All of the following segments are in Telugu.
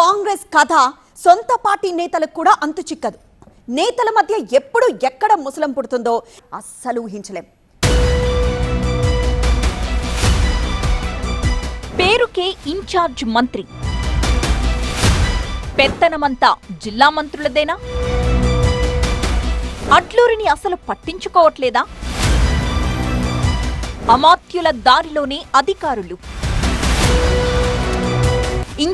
కాంగ్రెస్ కథ సొంత పార్టీ నేతలకు కూడా అంతు చిక్కదు. నేతల మధ్య ఎప్పుడు ఎక్కడ ముసలం పుడుతుందో అస్సలు ఊహించలేం. పేరుకే ఇన్ఛార్జ్ మంత్రి. పెత్తనమంతా జిల్లా మంత్రులదేనా? అట్లూరిని అసలు పట్టించుకోవట్లేదా? అమాత్యుల దారిలోనే అధికారులు.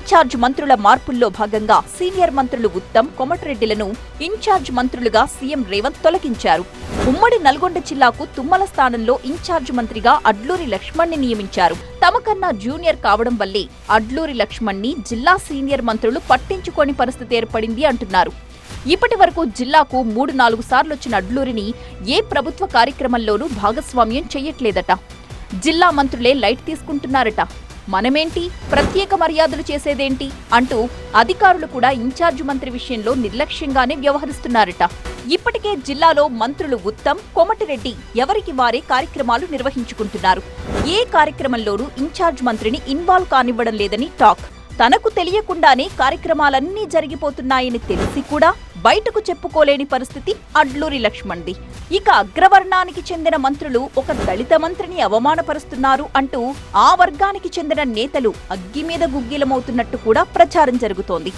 ఇన్ఛార్జ్ మంత్రుల మార్పుల్లో భాగంగా సీనియర్ మంత్రులు ఉత్తమ్ కొమటిరెడ్డిలను ఇన్ఛార్జ్ మంత్రులుగా సీఎం రేవంత్ తొలగించారు. ఉమ్మడి నల్గొండ జిల్లాకు తుమ్మల స్థానంలో ఇన్ఛార్జ్ మంత్రిగా అడ్లూరి లక్ష్మణ్ని నియమించారు. తమకన్నా జూనియర్ కావడం వల్లే అడ్లూరి లక్ష్మణ్ని జిల్లా సీనియర్ మంత్రులు పట్టించుకోని పరిస్థితి ఏర్పడింది అంటున్నారు. ఇప్పటి వరకు జిల్లాకు మూడు నాలుగు సార్లు వచ్చిన అడ్లూరిని ఏ ప్రభుత్వ కార్యక్రమంలోనూ భాగస్వామ్యం చేయట్లేదట జిల్లా మంత్రులే లైట్ తీసుకుంటున్నారట. మనమేంటి? ప్రత్యేక మర్యాదలు చేసేదేంటి? అంటూ అధికారులు కూడా ఇన్ఛార్జ్ మంత్రి విషయంలో నిర్లక్ష్యంగానే వ్యవహరిస్తున్నారట. ఇప్పటికే జిల్లాలో మంత్రులు ఉత్తమ్ కోమటిరెడ్డి ఎవరికి వారే కార్యక్రమాలు నిర్వహించుకుంటున్నారు. ఏ కార్యక్రమంలోనూ ఇన్ఛార్జ్ మంత్రిని ఇన్వాల్వ్ కానివ్వడం లేదని టాక్. తనకు తెలియకుండానే కార్యక్రమాలన్నీ జరిగిపోతున్నాయని తెలిసి కూడా బయటకు చెప్పుకోలేని పరిస్థితి అడ్లూరి లక్ష్మణ్ది. ఇక అగ్రవర్ణానికి చెందిన మంత్రులు ఒక దళిత మంత్రిని అవమానపరుస్తున్నారు అంటూ ఆ వర్గానికి చెందిన నేతలు అగ్గి మీద గుగ్గిలమవుతున్నట్టు కూడా ప్రచారం జరుగుతోంది.